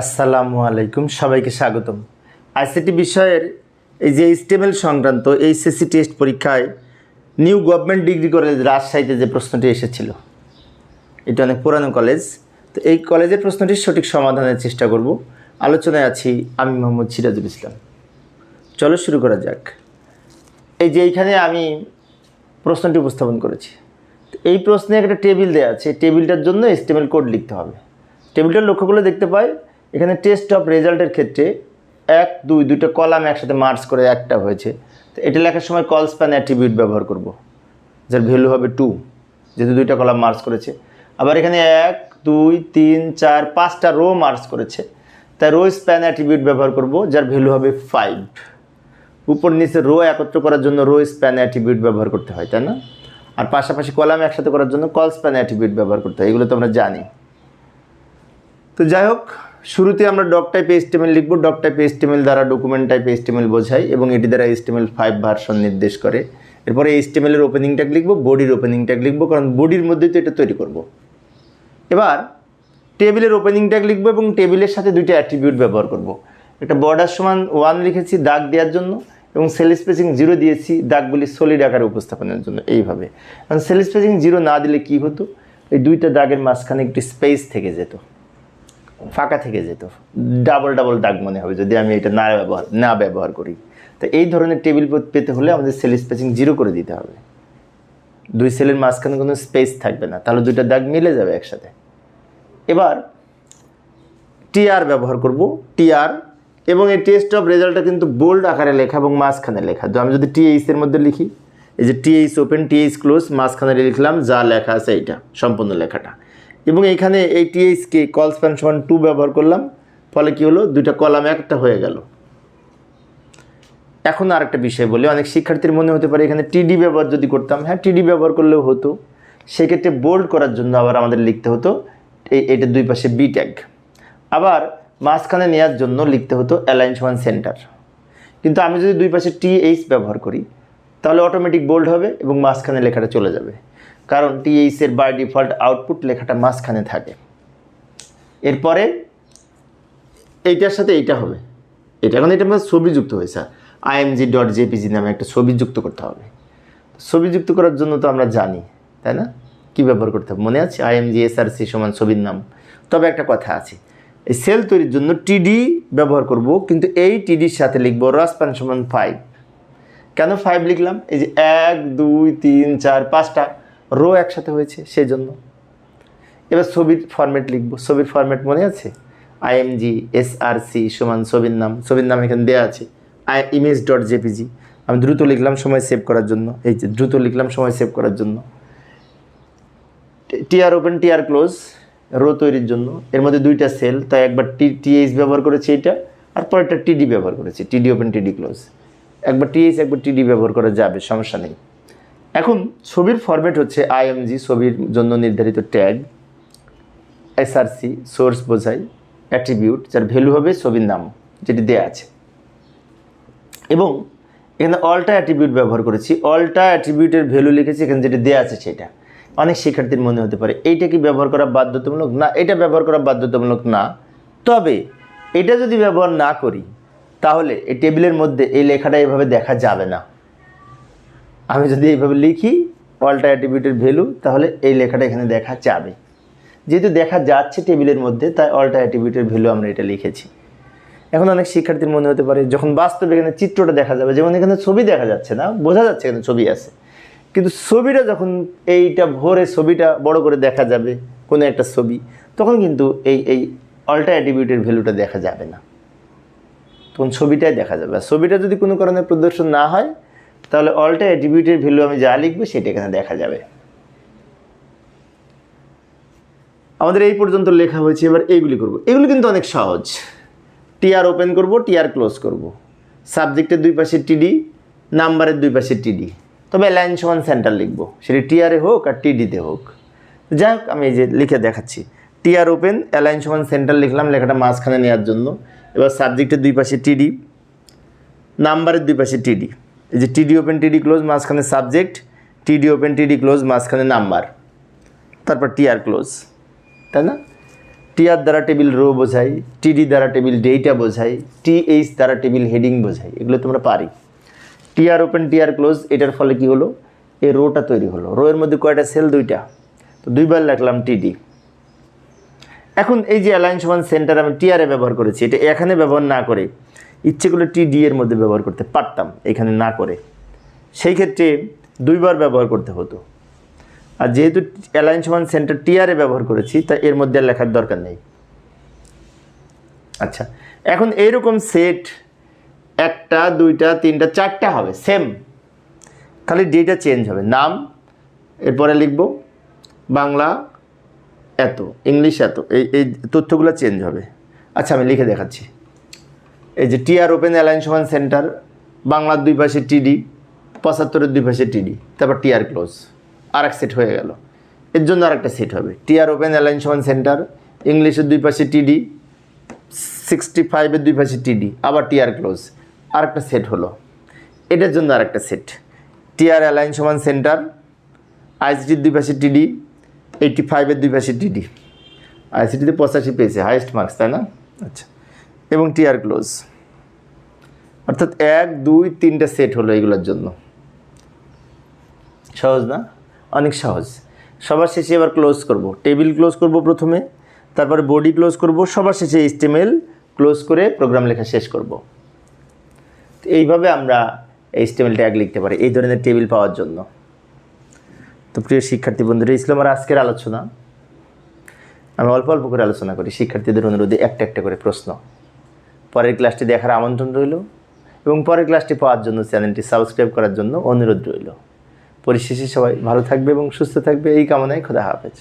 আসসালামু আলাইকুম, সবাইকে স্বাগতম। আইসিটি বিষয়ের এই যে স্টেমেল সংক্রান্ত এইচএসসি টেস্ট পরীক্ষায় নিউ গভর্নমেন্ট ডিগ্রি কলেজ রাজশাহীতে যে প্রশ্নটি এসেছিল, এটা অনেক পুরানো কলেজ, তো এই কলেজের প্রশ্নটির সঠিক সমাধানের চেষ্টা করব। আলোচনায় আছি আমি মোহাম্মদ সিরাজুল ইসলাম। চলো শুরু করা যাক। এই যে এইখানে আমি প্রশ্নটি উপস্থাপন করেছি। এই প্রশ্নে একটা টেবিল দেওয়া আছে টেবিলটার জন্য এস্টিমেল কোড লিখতে হবে। টেবিলটা লক্ষ্য করলে দেখতে পাই। এখানে টেস্ট অফ রেজাল্টের ক্ষেত্রে এক, দুই, দুইটা কলাম একসাথে মার্চ করে একটা হয়েছে। তো এটা লেখার সময় কল স্প্যান অ্যাট্রিবিউট ব্যবহার করব। যার ভ্যালু হবে টু যেহেতু দুইটা কলাম মার্চ করেছে। আবার এখানে এক, দুই, তিন, চার, পাঁচটা রো মার্চ করেছে। তাই রো স্প্যান অ্যাট্রিবিউট ব্যবহার করব, যার ভ্যালু হবে ফাইভ উপর নিচে রো একত্র করার জন্য রো স্প্যান অ্যাট্রিবিউট ব্যবহার করতে হয়, তাই না? আর পাশাপাশি কলাম একসাথে করার জন্য কল স্প্যান অ্যাট্রিবিউট ব্যবহার করতে হয়, এগুলো তো আমরা জানি। তো যাই হোক, শুরুতে আমরা ডক টাইপ এস্টিমেল লিখব। ডক টাইপ এস্টিমেল দ্বারা ডকুমেন্ট টাইপ এস্টিমেল বোঝাই এবং এটি দ্বারা এস্টিমেল ফাইভ ভার্সন নির্দেশ করে। এরপরে এস্টিমেলের ওপেনিং ট্যাগ লিখব বডির ওপেনিং ট্যাগ লিখব, কারণ বডির মধ্যেই তো এটা তৈরি করব। এবার টেবিলের ওপেনিং ট্যাগ লিখব এবং টেবিলের সাথে দুইটা অ্যাট্রিবিউট ব্যবহার করব। একটা বর্ডার সমান ওয়ান লিখেছি দাগ দেওয়ার জন্য এবং সেল স্পেসিং জিরো দিয়েছি, দাগগুলি সলিড আকারে উপস্থাপনের জন্য এইভাবে। কারণ সেল স্পেসিং জিরো না দিলে কি হতো? এই দুইটা দাগের মাঝখানে একটি স্পেস থেকে যেত। ফাঁকা থেকে যেত। ডাবল ডাবল দাগ মনে হবে যদি আমি এটা না ব্যবহার না ব্যবহার করি। তো এই ধরনের টেবিল পেতে হলে আমাদের সেল স্পেসিং জিরো করে দিতে হবে। দুই সেলের মাঝখানে কোনো স্পেস থাকবে না, তাহলে দুইটা দাগ মিলে যাবে একসাথে। এবার টিআর ব্যবহার করব টিআর এবং এই টেস্ট অফ রেজাল্টটা কিন্তু বোল্ড আকারে লেখা এবং মাঝখানে লেখা। তো আমি যদি টিএইচ এর মধ্যে লিখি, এই যে টিএইচ ওপেন টিএইচ ক্লোজ মাঝখানে লিখলাম, যা লেখা আছে এইটা, সম্পূর্ণ লেখাটা। এবং এখানে এই টিএইচকে কল স্প্যান সমান টু ব্যবহার করলাম, ফলে কি হলো? দুইটা কলাম একটা হয়ে গেল। এখন আর একটা বিষয় বলি, অনেক শিক্ষার্থীর মনে হতে পারে এখানে টিডি ব্যবহার যদি করতাম হ্যাঁ টিডি ব্যবহার করলেও হতো। সেক্ষেত্রে বোল্ড করার জন্য আবার আমাদের লিখতে হতো এটা দুই পাশে বি ট্যাগ আবার মাঝখানে নেওয়ার জন্য লিখতে হতো অ্যালাইন্স ওয়ান সেন্টার কিন্তু আমি যদি দুই পাশে টি এইচ ব্যবহার করি, তাহলে অটোমেটিক বোল্ড হবে এবং মাঝখানে লেখাটা চলে যাবে। কারণ টি এইচের বাই ডিফল্ট আউটপুট লেখাটা মাঝখানে থাকে। এরপরে এইটার সাথে এইটা হবে। এটা এখন এটা আমার ছবি যুক্ত হয়েছে। আইএমজি ডট জেপিজি নামে একটা ছবি যুক্ত করতে হবে। ছবি যুক্ত করার জন্য তো আমরা জানি, তাই না? কী ব্যবহার করতে হবে? মনে আছে? আইএমজি এসআরসি সমান ছবির নাম। তবে একটা কথা আছে। এই সেল তৈরির জন্য টিডি ব্যবহার করব, কিন্তু এই টিডির সাথে লিখব রসপান সমান ফাইভ কেন ফাইভ লিখলাম? এই যে এক, দুই, তিন, চার, পাঁচটা। রো একসাথে হয়েছে সেই জন্য এবার ছবির ফরম্যাট লিখব। ছবির ফরম্যাট মনে আছে? আইএমজি এসআরসি সমান ছবির নাম। ছবির নাম এখানে দেওয়া আছে। আই ইমেজ ডট জেপিজি আমি দ্রুত লিখলাম, সময় সেভ করার জন্য। এই যে, দ্রুত লিখলাম, সময় সেভ করার জন্য। TR open TR close row তৈরির জন্য। এর মধ্যে দুইটা সেল তাই একবার টি টিএইচ ব্যবহার করেছি এটা, আর পরেরটা টিডি ব্যবহার করেছি। টিডি ওপেন টিডি ক্লোজ একবার টিএইচ একবার টিডি ব্যবহার করা যাবে, সমস্যা নেই। এখন ছবির ফরম্যাট হচ্ছে আইএমজি ছবির জন্য নির্ধারিত ট্যাগ এসআরসি সোর্স বোঝাই অ্যাট্রিবিউট যার ভ্যালু হবে ছবির নাম, যেটি দেয়া আছে। এবং এখানে অলটা অ্যাট্রিবিউট ব্যবহার করেছি। অলটা অ্যাট্রিবিউটের ভ্যালু লিখেছি, এখানে যেটা দেওয়া আছে সেটা। অনেক শিক্ষার্থীর মনে হতে পারে, এইটা কি ব্যবহার করা বাধ্যতামূলক? না, এটা ব্যবহার করা বাধ্যতামূলক না। তবে এটা যদি ব্যবহার না করি, তাহলে এই টেবিলের মধ্যে এই লেখাটা এভাবে দেখা যাবে না। আমি যদি এইভাবে লিখি অলটা অ্যাট্রিবিউটের ভ্যালু তাহলে এই লেখাটা এখানে দেখা যাবে। যেহেতু দেখা যাচ্ছে টেবিলের মধ্যে, তাই অলটা অ্যাট্রিবিউটের ভ্যালু আমরা এটা লিখেছি। এখন অনেক শিক্ষার্থীর মনে হতে পারে, যখন বাস্তবে এখানে চিত্রটা দেখা যাবে, যেমন এখানে ছবি দেখা যাচ্ছে না, বোঝা যাচ্ছে এখানে ছবি আছে। কিন্তু ছবিটা যখন এইটা ভোরে ছবিটা বড় করে দেখা যাবে, কোনো একটা ছবি, তখন কিন্তু এই এই অল্টা অ্যাট্রিবিউটের ভ্যালুটা দেখা যাবে না। তখন ছবিটাই দেখা যাবে। আর ছবিটা যদি কোনো কারণে প্রদর্শন না হয় তাহলে অল্টা অ্যাট্রিবিউটের ভ্যালু আমি যা লিখব সেটা এখানে দেখা যাবে। আমাদের এই পর্যন্ত লেখা হয়েছে, এবার এইগুলি করব। এগুলি কিন্তু অনেক সহজ। টিআর ওপেন করব টিআর ক্লোজ করব। সাবজেক্টের দুই পাশে টিডি নাম্বারের দুই পাশে টিডি তবে লাইন সমান সেন্টার লিখব। সেটি টিআরে হোক আর টিডিতে হোক। যাই হোক, আমি এই যে লিখে দেখাচ্ছি। টিআর ওপেন অ্যালাইন সমান সেন্টার লিখলাম, লেখাটা মাঝখানে নেওয়ার জন্য। এবার সাবজেক্টের দুই পাশে টিডি নাম্বারের দুই পাশে টিডি এই যে টিডি ওপেন টিডি ক্লোজ মাঝখানে সাবজেক্ট টিডি ওপেন টিডি ক্লোজ মাঝখানে নাম্বার তারপর টিআর ক্লোজ তাই না? টিআর দ্বারা টেবিল রো বোঝাই টিডি দ্বারা টেবিল ডেটা বোঝাই টিএইচ দ্বারা টেবিল হেডিং বোঝাই, এগুলো তোমরা পারি। টিআর ওপেন টিআর ক্লোজ এটার ফলে কি হলো? এই রোটা তৈরি হলো। রো এর মধ্যে কয়টা সেল দুইটা। তো দুইবার লিখলাম টিডি এখন এই যে অ্যালায়েন্স ওয়ান সেন্টার আমি টিআরএ ব্যবহার করেছি, এটা এখানে ব্যবহার না করে ইচ্ছে করলে টিডি এর মধ্যে ব্যবহার করতে পারতাম, এখানে না করে। সেই ক্ষেত্রে দুইবার ব্যবহার করতে হতো। আর যেহেতু অ্যালায়েন্স ওয়ান সেন্টার টিআরএ ব্যবহার করেছি, তা এর মধ্যে লেখার দরকার নেই। আচ্ছা এখন এইরকম সেট একটা, দুইটা, তিনটা, চারটা হবে সেম খালি ডেটা চেঞ্জ হবে। নাম, এরপরে লিখব, বাংলা এত, ইংলিশ এত, এই এই তথ্যগুলো চেঞ্জ হবে। আচ্ছা আমি লিখে দেখাচ্ছি। এই যে TR open alliance one centre বাংলার দুই পাশে টিডি পঁচাত্তরের দুই পাশে টিডি তারপর টিআর ক্লোজ আর এক সেট হয়ে গেল। এর জন্য আর একটা সেট হবে TR open alliance one centre ইংলিশের দুই পাশে টিডি সিক্সটি ফাইভের দুই পাশে টিডি আবার টিআর ক্লোজ আর একটা সেট হলো। এটার জন্য আর একটা set TR alliance one centre আইসিটির দুই পাশে টিডি এইটটি ফাইভের দুই পাশে টিডি আইসিটিতে পঁচাশি পেয়েছে হাইয়েস্ট মার্কস তাই না? আচ্ছা। এবং টিয়ার ক্লোজ অর্থাৎ এক, দুই, তিনটা সেট হলো এগুলোর জন্য। সহজ না? অনেক সহজ। সবার শেষে এবার ক্লোজ করব। টেবিল ক্লোজ করব প্রথমে, তারপরে বডি ক্লোজ করব, সবার শেষে এইচটিএমএল ক্লোজ করে প্রোগ্রাম লেখা শেষ করব। এইভাবে আমরা এইচটিএমএল ট্যাগ লিখতে পারি, এই ধরনের টেবিল পাওয়ার জন্য। তো প্রিয় শিক্ষার্থী বন্ধুরা ইসলাম আমার আজকের আলোচনা। আমি অল্প অল্প করে আলোচনা করি। শিক্ষার্থীদের অনুরোধে একটা একটা করে প্রশ্ন। পরের ক্লাসটি দেখার আমন্ত্রণ রইল এবং পরের ক্লাসটি পাওয়ার জন্য চ্যানেলটি সাবস্ক্রাইব করার জন্য অনুরোধ রইল। পরিশেষে সবাই ভালো থাকবে এবং সুস্থ থাকবে। এই কামনায় খোদা হাফেজ।